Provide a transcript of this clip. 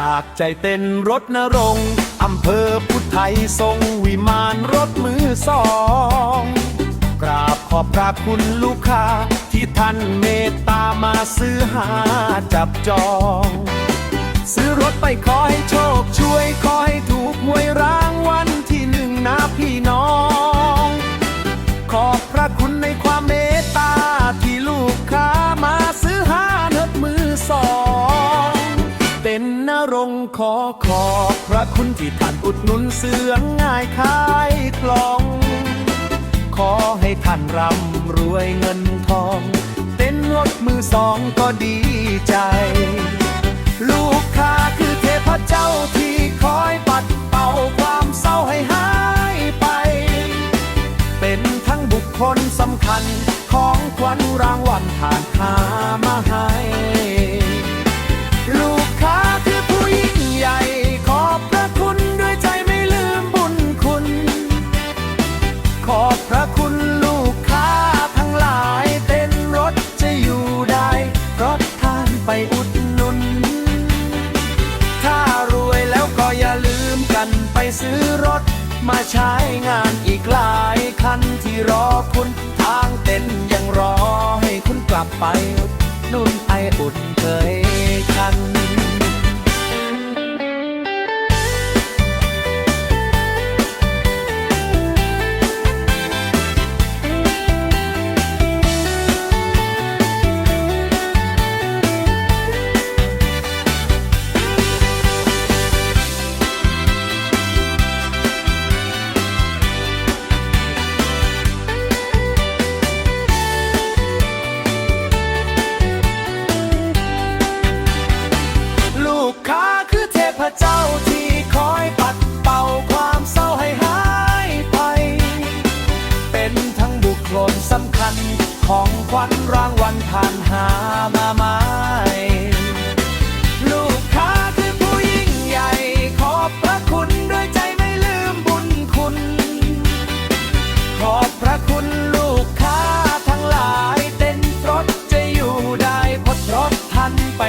จากใจเต้นรถนรงอำเภอพุทธไทยทรงวิมานรถมือสอง กราบขอบพระคุณลูกค้า ที่ท่านเมตตามาซื้อหาจับจอง ซื้อรถไปขอให้โชคช่วยขอให้ งขอขอบพระคุณที่ท่านอุดหนุนเสือง่ายขายคลอง ขอให้ท่านร่ำรวยเงินทอง เต้นรถมือสองก็ดีใจ ลูกค้าคือเทพเจ้าที่คอยปัดเป่าความเศร้าให้หายไป เป็นทั้งบุคคลสำคัญของขวัญรางวัลผ่านหามาให้ ซื้อรถ มาใช้งานอีกหลายคันที่รอคุณทางเต้นยังรอให้คุณกลับไปนุ่นไออุ่นเคย ขาคือเทพเจ้าที่คอยปัดเป่าความเศร้าให้หายไป เป็นทั้งบุคคลสำคัญของขวัญรางวัลผ่านหามาไม้ลูกค้าคือผู้ยิ่งใหญ่ขอบพระคุณด้วยใจไม่ลืมบุญคุณ ขอบพระคุณลูกค้าทั้งหลายเต้นรถจะอยู่ได้พดรถทันไป